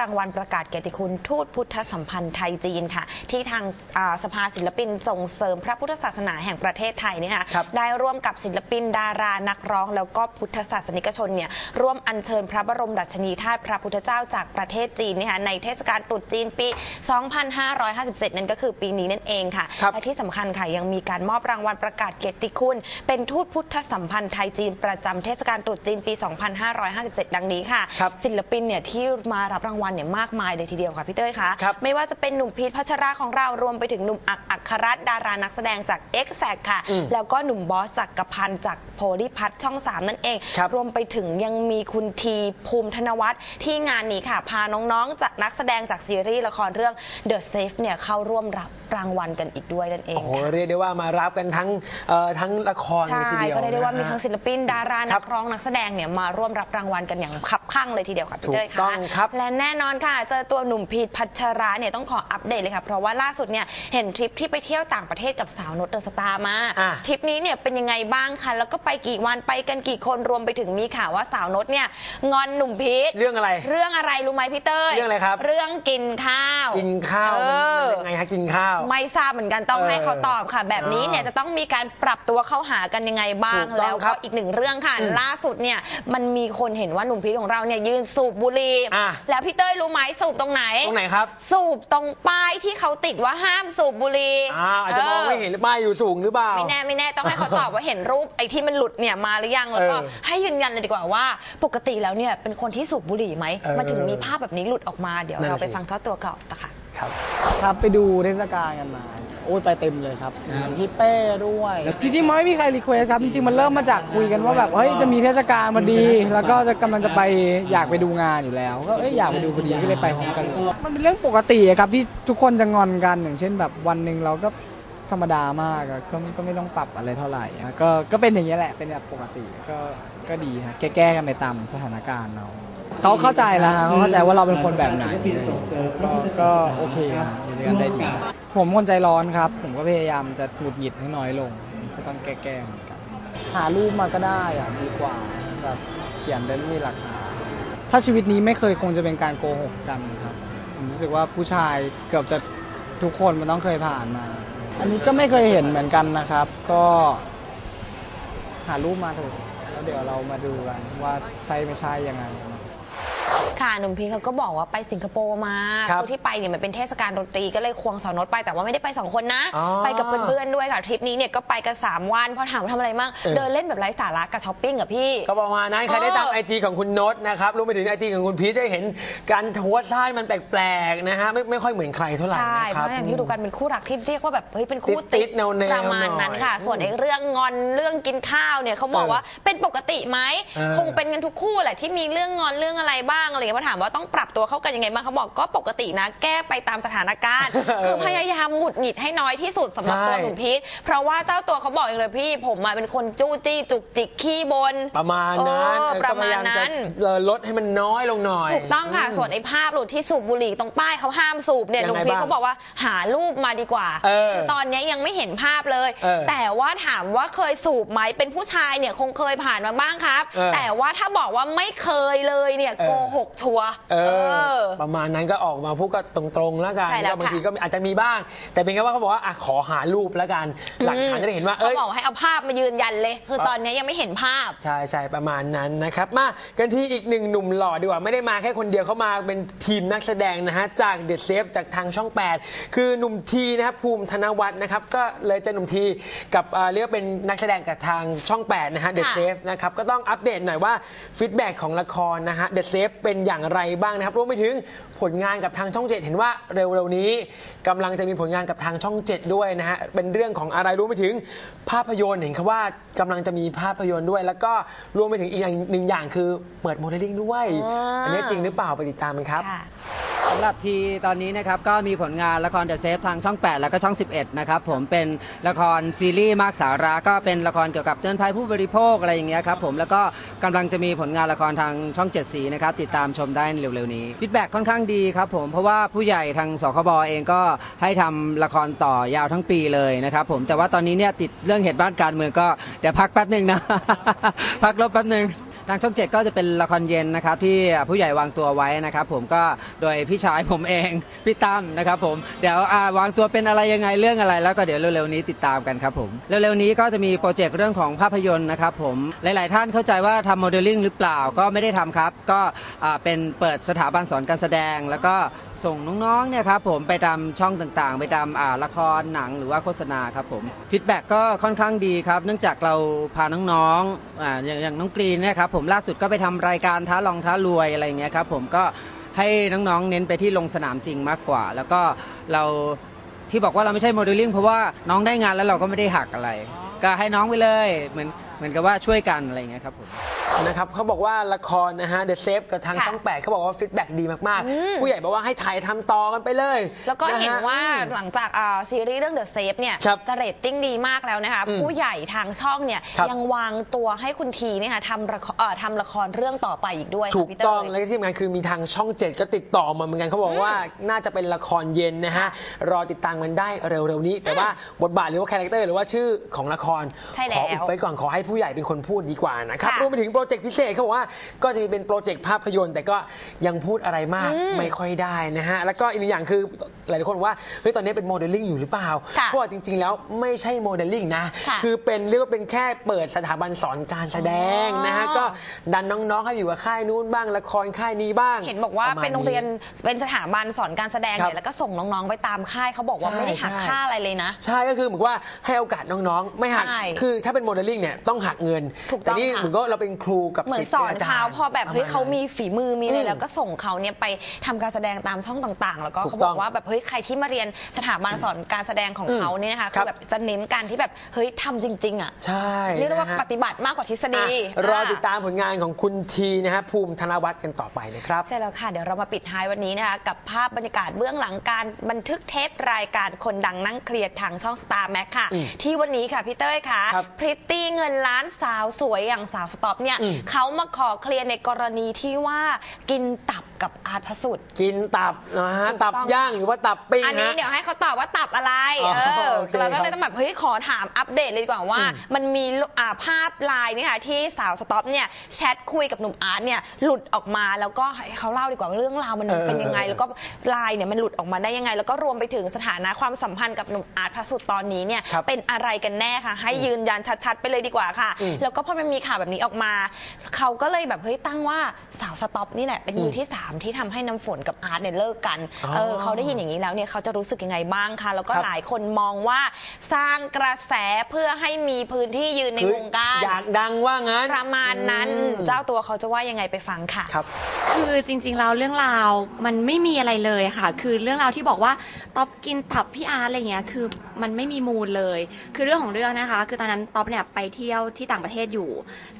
รางวัลประกาศเกียรติคุณทูตพุทธสัมพันธ์ไทยจีนค่ะ ที่ทางสภาศิลปินส่งเสริมพระพุทธศาสนาแห่งประเทศไทยเนี่ยค่ะคได้ร่วมกับศิลปินดารานักร้อง แล้วก็พุทธศาสนิกชนเนี่ยร่วมอัญเชิญพระบรมดัชนีธาตุพระพุทธเจ้าจากประเทศจีนนี่ค่ะในเทศกาลตรุษจีนปี 2557 นั่นก็คือปีนี้นั่นเองค่ะคและที่สำคัญค่ะยังมีการมอบรางวัลประกาศเกียรติคุณ เป็นทูตพุทธสัมพันธ์ไทยจีนประจำเทศกาลตรุษจีนปี 2557 ดังนี้ค่ะ ศิลปินเนี่ยที่มารับรางวัลเนี่ยมากมายเลยทีเดียวค่ะพี่เต้ยคะครับ ไม่ว่าจะเป็นหนุ่มพีทพัชราของเรารวมไปถึงหนุ่มอักอัครรัตน์ดารานักแสดงจาก x อ็กค่ะ อืมแล้วก็หนุ่มบอสสักกพันธ์จากโพลิพัทช่อง 3 นั่นเองครับรวมไปถึงยังมีคุณทีภูมิธนวัฒน์ที่งานนี้ค่ะ พาน้องๆ จากนักแสดงจากซีรีส์ละครเรื่อง The Safe เนี่ยเข้าร่วมรับรางวัลกันอีกด้วยนั่นเองโอ้โหค่ะ เรียกได้ว่ามารับกันทั้งเอ่อทั้งละครเลยใช่ทีเดียวก็ได้ได้ว่ามีนะฮะ ทั้งศิลปินดารา ครันับกร้องนักแสดงเนี่ยมาร่วมรับรางวัลกันอย่างคับข้างเลยทีเดียวค่ะพี่เต้ยถูกต้องค่ะครับและแน่นอนค่ะ เจอตัวหนุ่มพีทพัชระเนี่ยต้องขออัปเดตเลยค่ะ เพราะว่าล่าสุดเนี่ยเห็นทริปที่ไปเที่ยวต่างประเทศกับสาวนดเดอะสตาร์มา อะ ทริปนี้เนี่ยเป็นยังไงบ้างคะแล้วก็ไปกี่วันไปกันกี่คนรวมไปถึงมีข่าวว่าสาวนดเนี่ยงอนหนุ่มพีทเรื่องอะไร เรื่องอะไรรู้ไหมพี่เต้ยเรื่องอะไรครับ เรื่องกินข้าวกินข้าวเอมันอมันยังไงฮะกินข้าว ไม่ทราบเหมือนกันต้องเออให้เขาตอบค่ะ แบบนี้เนี่ยอ่าจะต้องมีการปรับตัวเข้าหากันยังไงบ้างถูกต้องแล้วครัก็บอีกหนึ่งเรื่องค่ะอืมล่าสุดเนี่ยมันมีคนเห็นว่าหนุ่มพีทของเราเนี่ยยืนสูบบุหรี่อะแล้วพี่เต้ยรู้ไหมสูบตรงไหน ตรงไหนครับสูบตรงป้ายที่เขาติดว่าห้ามสูบบุหรี่อ้าวอาจจะมองไม่เห็นหรือป้ายอยู่สูงหรือเปล่า ไม่แน่ไม่แน่ต้องให้เขาตอบว่าเห็นรูปไอ้ที่มันหลุดเนี่ยมาหรือยังแล้วก็เออให้ยืนยันเลยดีกว่าว่า ปกติแล้วเนี่ยเป็นคนที่สูบบุหรี่ไหมเออมันถึงมีภาพแบบนี้หลุดออกมาเดี๋ยวนั่นเราน่ะไปสิ ฟังเจ้าตัวก่อนนะคะ ครับ ครับไปดูเทศกาลกันมา โอ้ยไปเต็มเลยครับพี่เป้ด้วยจริงๆมันไม่มีใครรีเควสครับ จริงๆมันเริ่มมาจากคุยกันว่าแบบเฮ้ยจะมีเทศกาลมาดี แล้วก็จะกำลังจะไปอยากไปดูงานอยู่แล้ว ก็เอ้ยอยากไปดูพอดีก็เลยไปพร้อมกันเลยมันเป็นเรื่องปกติอะครับที่ทุกคนจะงอนกันอย่างเช่น แบบวันหนึ่งเราก็ธรรมดามากอะก็ก็ไม่ต้องปรับอะไรเท่าไหร่อะก็ก็เป็นอย่างนี้ยแหละเป็นแบบปกติก็ก็ดีครับแก้ๆกันไปตามสถานการณ์เรา เขาเข้าใจแล้วฮะเขาเข้าใจว่าเราเป็นคนแบบไหนก็ก็โอเคฮะอยู่ด้วยกันได้ดี ผมคนใจร้อนครับ ผมก็พยายามจะหงุดหงิดให้น้อยลง ก็ต้องแก้ๆเหมือนกันหารูปมาก็ได้อะดีกว่าแบบเขียนได้ไม่มีหลักฐานถ้าชีวิตนี้ไม่เคยคงจะเป็นการโกหกกันครับผมรู้สึกว่าผู้ชายเกือบจะทุกคนมันต้องเคยผ่านมา อันนี้ก็ไม่เคยเห็นเหมือนกันนะครับ ก็หารูปมาเถอะแล้วเดี๋ยวเรามาดูกันว่าใช่ไม่ใช่ยังไง ค่ะหนุ่มพีคเขาก็บอกว่าไปสิงคโปร์มาครับคือที่ไปเนี่ยมันเป็นเทศกาลดนตรีก็เลยควงสาวโนตไปแต่ว่าไม่ได้ไปสองคนนะ อ๋อไปกับเพื่อนๆด้วยค่ะทริปนี้เนี่ยก็ไปกันสามวันพอถามว่าทำอะไรบ้างเออ เดินเล่นแบบไร้สาระกับช้อปปิ้งกับพี่ ก็ประมาณนั้นใครได้ตามเออไอจีของคุณโน้ตนะครับรวมไปถึงไอจีของคุณพีทจะเห็นการโพสต์ท่ามันแปลกๆนะฮะไม่ไม่ค่อยเหมือนใครเท่าไหร่ใช่ นะเพครับ ราะอย่างที่ดูกันเป็นคู่รักที่เรียกว่าแบบเฮ้ยเป็นคู่ติดๆแนวๆประมาณนั้นค่ะ หน่อยส่วนไอ้เรื่องงอนเรื่องกินข้าวเนี่ยเขาบอกเออว่าเป็นปกติไหมเออคงเป็นกันทุกคู่แหละที่มีเรื่องงอนเรื่องอะไรบ้างอะไรอย่างเงี้ยพอถามว่าต้องปรับตัวเข้ากันยังไงบ้างเขาบอกก็ปกตินะ แก้ไปตามสถานการณ์ คือพยายามหงุดหงิดให้น้อยที่สุดสำหรับใช่ตัวหนุ่มพีทเพราะว่าเจ้าตัวเขาบอกเองเลยพี่ ผมมาเป็นคนจู้จี้จุกจิกขี้บน ประมาณนั้นเออเออประก็พมาณยายามจะนั้นเอ่อลดให้มันน้อยลงหน่อย ถูกต้องค่ะ ส่วนไอ้ภาพหลุดที่สูบบุหรี่ตรงป้ายเขาห้ามสูบเนี่ยยังลุงไงพีทบ้างเขาบอกว่าหารูปมาดีกว่า เออคือตอนนี้ยังไม่เห็นภาพเลย เออแต่ว่าถามว่าเคยสูบไหมเป็นผู้ชายเนี่ยคงเคยผ่านมาบ้างครับ เออแต่ว่าถ้าบอกว่าไม่เคยเลยเนี่ยเออ โกหกชัวร์เอเออ อ ประมาณนั้นก็ออกมาพูดก็ตรงๆแล้วกันใช่แล้วก็บางค่ะ ทีก็อาจจะมีบ้าง แต่เป็นแค่ว่าเขาบอกว่าอะขอหารูปแล้วกัน หลักฐานจะได้เห็นว่าเขาเอ้ย บอกว่าให้เอาภาพมายืนยันเลย คือครับตอนนี้ยังไม่เห็นภาพ ใช่ใช่ประมาณนั้นนะครับ มากันที่อีกหนึ่งหนุ่มหล่อดีกว่าไม่ได้มาแค่คนเดียวเขามาเป็นทีมนักแสดงนะฮะ จากเด e ะเซฟจากทางช่อง 8 คือหนุ่มทีนะครับภูมิธนวัฒน์นะครับ ก็เลยจะหนุ่มทีกับเอ่อเรียกว่าเป็นนักแสดงกับทางช่อง 8 นะฮะเด e ะค่ะ เซฟนะครับ ก็ต้องอัปเดตหน่อยว่าฟีดแบ็กของละครนะฮะเด e ะเซฟเป็นอย่างไรบ้างนะครับรวมไปถึงผลงานกับทางช่อง 7 เห็นว่าเร็วๆนี้กำลังจะมีผลงานกับทางช่อง 7 ด้วยนะฮะเป็นเรื่องของอะไรรวมไปถึงภาพยนตร์เห็นเขาว่ากำลังจะมีภาพยนตร์ด้วย แล้วก็รวมไปถึงอีกอย่างหนึ่งอย่างคือเปิดโมเดลลิ่งด้วย อ่า อันนี้จริงหรือเปล่าไปติดตามกันครับ ค่ะ สำหรับทีตอนนี้นะครับก็มีผลงานละครเดอะเซฟทางช่อง 8 แล้วก็ช่อง 11 นะครับผมเป็นละครซีรีส์มากสาระก็เป็นละครเกี่ยวกับเตือนภัยผู้บริโภคอะไรอย่างเงี้ยครับผมแล้วก็กำลังจะมีผลงานละครทางช่อง7สีนะครับติดตามชมได้เร็วๆนี้ฟีดแบ็ค่อนข้างดีครับผมเพราะว่าผู้ใหญ่ทางสคบเองก็ให้ทำละครต่อยาวทั้งปีเลยนะครับผมแต่ว่าตอนนี้เนี่ยติดเรื่องเหตุบ้านการเมืองก็เดี๋ยวพักแป๊บหนึ่งนะ พักลบแป๊บหนึ่ง ทางช่องเจ็ดก็จะเป็นละครเย็นนะครับที่ผู้ใหญ่วางตัวไว้นะครับ ผมก็โดยพี่ชายผมเองพี่ตั้มนะครับผมเดี๋ยวอ่าวางตัวเป็นอะไรยังไงเรื่องอะไร แล้วก็เดี๋ยวเร็วๆนี้ติดตามกันครับผมเร็วๆนี้ก็จะมีโปรเจกต์เรื่องของภาพยนตร์นะครับผมหลายๆ ท่านเข้าใจว่าทำโมเดลลิ่งหรือเปล่าก็ไม่ได้ทำครับ ก็เป็นเปิดสถาบันสอนการแสดง แล้วก็ส่งน้องๆเนี่ยครับผมไปตามช่องต่างๆ ไปตามละครหนังหรือว่าโฆษณาครับผมฟีดแบ็กก็ค่อนข้างดีครับ เนื่องจากเราพาน้องๆออย่างน้องกรีนเนะครับผมมล่าสุดก็ไปทำรายการท้าลองท้ารวยอะไรเงี้ยครับผมก็ให้น้องๆเน้นไปที่ลงสนามจริงมากกว่า แล้วก็เราที่บอกว่าเราไม่ใช่โมเดลลิ่งเพราะว่าน้องได้งานแล้วเราก็ไม่ได้หักอะไร ก็ให้น้องไปเลยเหมือนเหมือนกับว่าช่วยกันอะไรเงี้ยครับผม นะครับเขาบอกว่าละครนะฮะ The Safe กับทางค่ะช่อง8เขาบอกว่าฟีดแบ็ดีมาก ๆ ผู้ใหญ่บอกว่าให้ถ่ายทำต่อกันไปเลยแล้วก็เห็นฮว่าอืมหลังจากอ่าซีรีส์เรื่อง The Safe เนี่ยครับจะเรตติ้งดีมากแล้วนะคะ อืมผู้ใหญ่ทางช่องเนี่ยครับ ยังวางตัวให้คุณทีเนี่ยค่ะทำละครเอ่อทำละครเรื่องต่อไปอีกด้วยค่ะถูกพี่เย ต้องและที่สำคัญคือมีทางช่อง7ก็ติดต่อมาเหมือนกันเขาบอกว่าน่าจะเป็นละครเย็นนะฮะ รอติดตามกันได้เร็ว ๆ นี้ แต่ว่าบทบาทหรือว่าคาแรคเตอร์หรือว่าชื่อของละครใช่แล้วขออุบไว้ก่อนขอให้ผู้ใหญ่เป็นคนพูดดีกว่านะครับค่ะ รวมไปถึงโปรเจกต์พิเศษเขาบอกว่าก็จะมีเป็นโปรเจกต์ภาพยนตร์ แต่ก็ยังพูดอะไรมากไม่ค่อยได้นะฮะ แล้วก็อีกหนึ่งอย่างคือหลายๆคนบอกว่าเฮ้ยตอนนี้เป็นโมเดลลิ่งอยู่หรือเปล่าค่ะเพราะว่าจริง ๆ แล้วไม่ใช่โมเดลลิ่งนะค่ะคือเป็นเรียกว่าเป็นแค่เปิดสถาบันสอนการแสดงนะฮะอ๋อก็ดันน้องๆให้อยู่กับค่ายนู้นบ้างละครค่ายนี้บ้าง เห็นบอกว่าะมณเป็นโรงเรียนเป็นสถาบันสอนการแสดงครับเนี่ยแล้วก็ส่งน้องๆไปตามค่ายเขาบอกว่าใช่ไม่ได้หักใช่ค่าอะไรเลยนะ ใช่ก็คือเหมือนว่าให้โอกาสน้องๆ ไม่หักใช่คือถ้าเป็นโมเดลลิ่งเนี่ยต้องหักเงินถูกต้องแต่นี่ค่ะเหมือนก็เราเป็นครูกับเหมือนศิษย์สอนป็จรเขาย์พอแบบเฮ้ยประณเขามีฝีมือมีอะไรอืมแล้วก็ส่งเขาเนี่ยไปทำการแสดงตามช่องต่าง ๆ แล้วก็ถูกเขาบต้อองกว่าแบบเฮ้ยใครที่มาเรียนสถาบันสอนการแสดงของอืมเขาเนี่ยนะคะครัคือบแบบจะเน้นการที่แบบเฮ้ยทำจริง ๆ อะใช่เรียกได้ว่านะฮะปฏิบัติมากกว่าทฤษฎีอะรอติดตามผลงานของคุณทีนะฮะภูมิธนวัฒน์กันต่อไปนะครับ ใช่แล้วค่ะ เดี๋ยวเรามาปิดท้ายวันนี้นะคะกับภาพบรรยากาศเบื้องหลังการบันทึกเทปรายการคนดังนั่งเครียดทางช่องสตาร์แม็กค่ะอืมที่วันนี้ค่ะพี่เต้ยค่ะครับพริตตี้เงินล้านสาวสวยอย่างสาวสต็อปเนี่ยอืมเขามาขอเคลียร์ในกรณีที่ว่ากินตับกับอาร์ตพระสุด กินตับนะฮะ ถูกต้องตับย่างหรือว่าตับปิ้งอันนี้ฮะ เดี๋ยวให้เขาตอบว่าตับอะไร อ๋อเออ โอเคเราก็เลยครับต้องแบบเฮ้ยขอถามอัปเดตเลยดีกว่าว่า มันมีอ่าภาพไลน์นี่ค่ะที่สาวสต็อปเนี่ยแชทคุยกับหนุ่มอาร์ตเนี่ยหลุดออกมาแล้วก็ให้เขาเล่าดีกว่าว่าเรื่องราวมันเออเป็นยังไง เออ แล้วก็ไลน์เนี่ยมันหลุดออกมาได้ยังไง แล้วก็รวมไปถึงสถานะความสัมพันธ์กับหนุ่มอาร์ตพระสุดตอนนี้เนี่ยครับเป็นอะไรกันแน่ค่ะ ให้ยืนยันชัดๆ ไปเลยดีกว่าค่ะ อืม แล้วก็พอมันมีข่าวแบบนี้ออกมาเขาก็เลยแบบเฮ้ยตั้งว่าสาวสต็อปนี่แหละเป็นมือที่สามที่ทำให้น้ำฝนกับอาร์ตเนี่ยเลิกกันอ๋อเออเขาได้ยินอย่างนี้แล้วเนี่ยเขาจะรู้สึกยังไงบ้างคะแล้วก็ครับ หลายคนมองว่าสร้างกระแสเพื่อให้มีพื้นที่ยืนในคือวงการ อยากดังว่างั้น ประมาณนั้นอืมเจ้าตัวเขาจะว่ายังไงไปฟังค่ะ ครับ คือจริงๆแล้วเรื่องราวมันไม่มีอะไรเลยค่ะ คือเรื่องราวที่บอกว่าต๊อปกินตับพี่อาร์ตอะไรเงี้ยคือมันไม่มีมูลเลย คือเรื่องของเรื่องนะคะ คือตอนนั้นต๊อปเนี่ยไปเที่ยวที่ต่างประเทศอยู่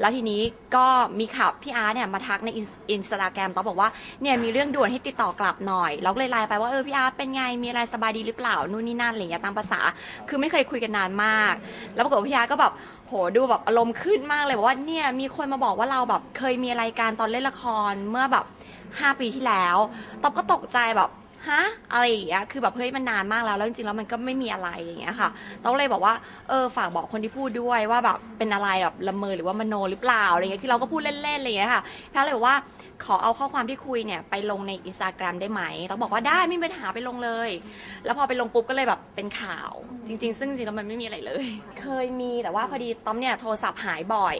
แล้วทีนี้ก็มีข่าวพี่อาร์ตเนี่ยมาทักในอินสตาแกรมต๊อปบอกว่าเนี่ยมีเรื่องด่วนให้ติดต่อกลับหน่อยเราก็เลยไลน์ไปว่าเออพี่อาร์ตเป็นไงมีอะไรสบายดีหรือเปล่านู่นนี่นั่นอะไรเงี้ยตามภาษา คือไม่เคยคุยกันนานมาก แล้วปรากฏว่าพี่อาร์ตก็แบบโหดูแบบอารมณ์ขึ้นมากเลยบอกว่าเนี่ยมีคนมาบอกว่าเราแบบเคยมีรายการตอนเล่นละครเมื่อแบบ 5 ปีที่แล้วตอบก็ตกใจแบบ ฮะอะไรอย่างเงี้ยคือแบบเฮ้ยมันนานมากแล้วแล้วจริงๆแล้วมันก็ไม่มีอะไรอย่างเงี้ยค่ะต้องเลยบอกว่าเออฝากบอกคนที่พูดด้วยว่าแบบเป็นอะไรแบบละเมอหรือว่ามโนหรือเปล่าอะไรเงี้ยคือเราก็พูดเล่นๆอะไรอย่างเงี้ยค่ะแพทย์เลยบอกว่า ขอเอาข้อความที่คุยเนี่ยไปลงในอินสตาแกรมได้ไหมต้องบอกว่าได้ไม่มีปัญหาไปลงเลย แล้วพอไปลงปุ๊บก็เลยแบบเป็นข่าว จริง ๆ ซึ่งจริงๆแล้วมันไม่มีอะไรเลย เคยมีแต่ว่าพอดีต้อมเนี่ยโทรศัพท์หายบ่อย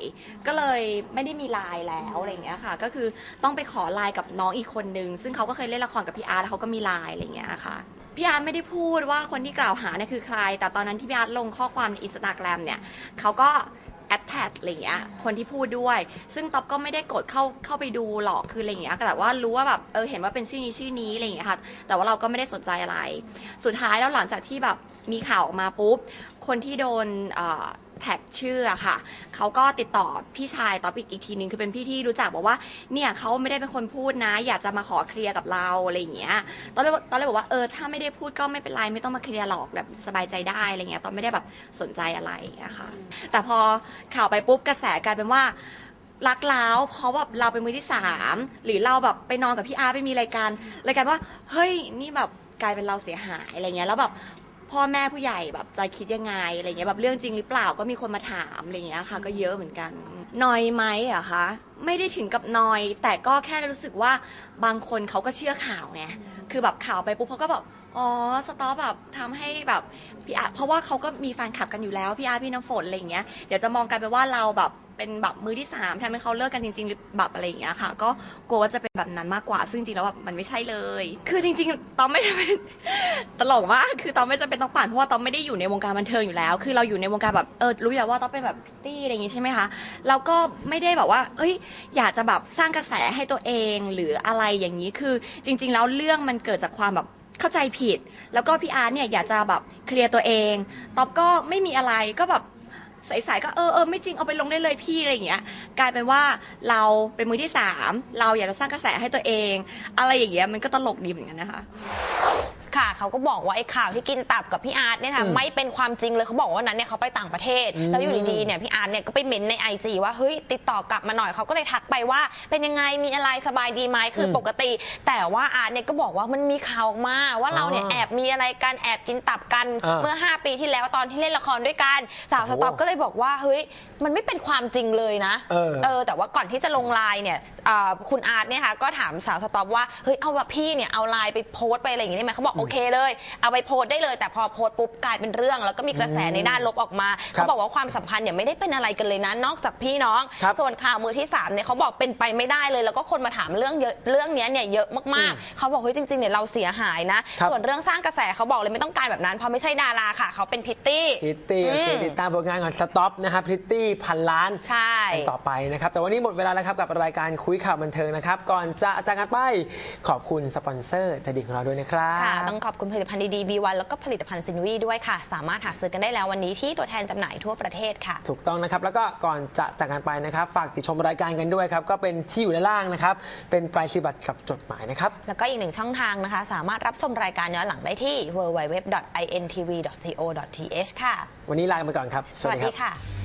ก็เลยไม่ได้มีไลน์แล้วอะไรอย่างเงี้ยค่ะ ก็คือต้องไปขอไลน์กับน้องอีกคนนึง ซึ่งเขาก็เคยเล่นละครกับพี่อาร์ตแล้วเขาก็มีไลน์อะไรอย่างเงี้ยค่ะพี่อาร์ตไม่ได้พูดว่าคนที่กล่าวหาเนี่ยคือใคร แต่ตอนนั้นที่พี่อาร์ตลงข้อความในอินสตาแกรมเนี่ยเขาก็ แอดแท็กอะไรอย่างเงี้ยคนที่พูดด้วย ซึ่งต๊อบก็ไม่ได้กดเข้าเข้าไปดูหรอกคืออะไรอย่างเงี้ยแต่ว่ารู้ว่าแบบเออเห็นว่าเป็นชื่อนี้ชื่อนี้อะไรอย่างเงี้ยค่ะแต่ว่าเราก็ไม่ได้สนใจอะไร สุดท้ายแล้วหลังจากที่แบบมีข่าวออกมาปุ๊บคนที่โดนออ แท็กชื่ออะค่ะเขาก็ติดต่อพี่ชายต๊อบอีกอีกทีนึงคือเป็นพี่ที่รู้จักบอกว่าเนี่ยเขาไม่ได้เป็นคนพูดนะ อยากจะมาขอเคลียร์กับเราอะไรอย่างเงี้ยตอนแรกตอนแรกบอกว่าเออถ้าไม่ได้พูดก็ไม่เป็นไรไม่ต้องมาเคลียร์หรอกแบบสบายใจได้อะไรเงี้ยตอนไม่ได้แบบสนใจอะไรอย่างเงี้ยค่ะแต่พอข่าวไปปุ๊บกระแสกลายเป็นว่ารักแล้วเพราะแบบเราเป็นมือที่สามหรือเราแบบไปนอนกับพี่อาร์ไปมีรายการรายการว่าเฮ้ยนี่แบบกลายเป็นเราเสียหายอะไรเงี้ยแล้วแบบ พ่อแม่ผู้ใหญ่แบบจะคิดยังไงอะไรเงี้ยแบบเรื่องจริงหรือเปล่าก็มีคนมาถามอะไรเงี้ยค่ะ ก็เยอะเหมือนกันนอยไหมอะคะไม่ได้ถึงกับนอย แต่ก็แค่รู้สึกว่าบางคนเขาก็เชื่อข่าวไงคือแบบข่าวไปปุ๊บเขาก็แบบอ๋อสต๊อปแบบทำให้แบบพี่อาร์เพราะว่าเขาก็มีแฟนคลับกันอยู่แล้วพี่อาร์พี่น้ำฝนอะไรเงี้ยเดี๋ยวจะมองกันไปว่าเราแบบ เป็นแบบมือที่สามทำให้เขาเลิกกันจริง ๆ หรือแบบอะไรอย่างเงี้ยค่ะ ก็กลัวว่าจะเป็นแบบนั้นมากกว่า ซึ่งจริงๆแล้วแบบมันไม่ใช่เลย คือจริงๆตอมไม่จำเป็นตลกมากคือตอมไม่จำเป็นต้องปั่นเพราะว่าตอมไม่ได้อยู่ในวงการบันเทิงอยู่แล้ว คือเราอยู่ในวงการแบบเออรู้อยู่แล้วว่าตอมเป็นแบบพิตตี้อะไรอย่างงี้ใช่ไหมคะเราก็ไม่ได้แบบว่า เอ้ย อยากจะแบบสร้างกระแสให้ตัวเองหรืออะไรอย่างนี้คือจริง ๆ แล้วเรื่องมันเกิดจากความแบบเข้าใจผิด แล้วก็พี่อาร์ตเนี่ยอยากจะแบบเคลียร์ตัวเองตอบก็ไม่มีอะไรก็แบบ ใสๆก็เออเออไม่จริงเอาไปลงได้เลยพี่อะไรอย่างเงี้ยกลายเป็นว่าเราเป็นมือที่สามเราอยากจะสร้างกระแสให้ตัวเอง อะไรอย่างเงี้ยมันก็ตลกดีเหมือนกันนะคะ ค่ะ เขาก็บอกว่าไอ้ข่าวที่กินตับกับพี่อาร์ตเนี่ยค่ะไม่เป็นความจริงเลยเขาบอกว่าวันนั้นเนี่ยเขาไปต่างประเทศ แล้วอยู่ดีๆเนี่ยพี่อาร์ตเนี่ยก็ไปเม้นในไอจีว่าเฮ้ยติดต่อกลับมาหน่อยเขาก็เลยทักไปว่า เป็นยังไงมีอะไรสบายดีไหมคืออมปกติ แต่ว่าอาร์ตเนี่ยก็บอกว่ามันมีข่าวออกมาว่าเราเนี่ยอ๋อแอบมีอะไรกันแอบกินตับกันอ่าเมื่อ 5 ปีที่แล้วตอนที่เล่นละครด้วยกันสาวโอ้สโหต็อปก็เลยบอกว่าเฮ้ยมันไม่เป็นความจริงเลยนะเออเออแต่ว่าก่อนที่จะลงไลน์เนี่ยอ่าคุณอาร์ตเนี่ยค่ะก็ถามสาวสต็อปว่าเฮ้ยเอาละพี่เนี่ยเอาไลน์ไปโพสต์ไปอะไรอย่างงี้ได้ไหมเขาบอกโอเคเลย เอาไปโพสต์ได้เลย แต่พอโพสต์ปุ๊บกลายเป็นเรื่อง แล้วก็มีกระแสในด้านลบออกมา เขาบอกว่าความสัมพันธ์เนี่ยไม่ได้เป็นอะไรกันเลยนะนอกจากพี่น้อง ครับส่วนข่าวมือที่สามเนี่ยเขาบอกเป็นไปไม่ได้เลย แล้วก็คนมาถามเรื่องเยอะเรื่องเนี้ยเนี่ยเยอะมากๆ เขาบอกเฮ้ยจริงๆเนี่ยเราเสียหายนะ ครับ ส่วนเรื่องสร้างกระแสเขาบอกเลยไม่ต้องการแบบนั้นเพราะไม่ใช่ดาราค่ะ เขาเป็นพิตตี้ พริตตี้โอเคอืม ติดตามผลงานของสต็อปนะครับพริตตี้พันล้านใช่ กันต่อไปนะครับ แต่วันนี้หมดเวลาแล้วครับกับรายการคุยข่าวบันเทิงนะครับ ก่อนจะจากกันไปขอบคุณสปอนเซอร์ใจดีของเราด้วยนะครับ ค่ะต้องขอบคุณผลิตภัณฑ์ดีๆ B1 แล้วก็ผลิตภัณฑ์ซินวีด้วยค่ะ สามารถหาซื้อกันได้แล้ววันนี้ที่ตัวแทนจำหน่ายทั่วประเทศค่ะ ถูกต้องนะครับ แล้วก็ก่อนจะจากกันไปนะครับ ฝากติดชมรายการกันด้วยครับ ก็เป็นที่อยู่ด้านล่างนะครับ เป็นปลายสีบัตรกับจดหมายนะครับ แล้วก็อีกหนึ่งช่องทางนะคะ สามารถรับชมรายการย้อนหลังได้ที่ www.intv.co.th ค่ะ วันนี้ลาไปก่อนครับ สวัสดีรับค่ะ